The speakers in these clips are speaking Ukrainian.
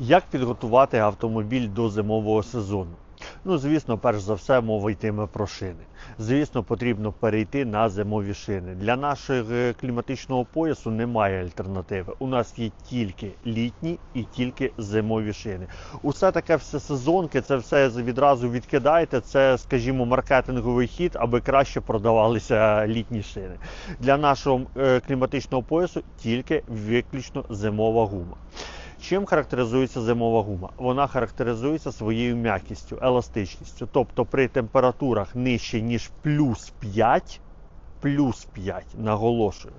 Як підготувати автомобіль до зимового сезону? Ну, звісно, перш за все, мова йтиме про шини. Звісно, потрібно перейти на зимові шини. Для нашого е, кліматичного поясу немає альтернативи. У нас є тільки літні і тільки зимові шини. Усе таке все сезонки, це все відразу відкидайте. Це, скажімо, маркетинговий хід, аби краще продавалися літні шини. Для нашого е, кліматичного поясу тільки виключно зимова гума. Чим характеризується зимова гума? Вона характеризується своєю м'якістю, еластичністю. Тобто при температурах нижче, ніж плюс 5, плюс 5, наголошую,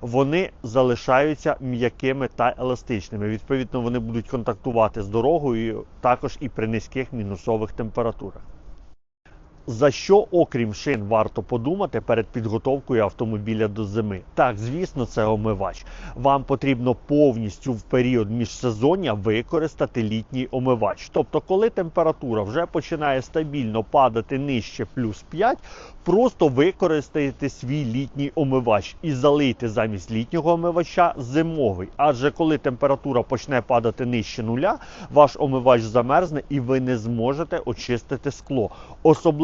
вони залишаються м'якими та еластичними. Відповідно, вони будуть контактувати з дорогою також і при низьких мінусових температурах. За що, окрім шин, варто подумати перед підготовкою автомобіля до зими? Так, звісно, це омивач. Вам потрібно повністю в період міжсезоння використати літній омивач. Тобто, коли температура вже починає стабільно падати нижче плюс 5, просто використайте свій літній омивач і залийте замість літнього омивача зимовий. Адже коли температура почне падати нижче нуля, ваш омивач замерзне і ви не зможете очистити скло.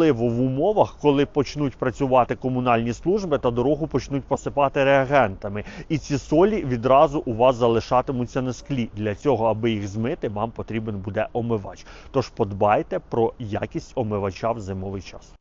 Особливо в умовах, коли почнуть працювати комунальні служби та дорогу почнуть посипати реагентами. І ці солі відразу у вас залишатимуться на склі. Для цього, аби їх змити, вам потрібен буде омивач. Тож подбайте про якість омивача в зимовий час.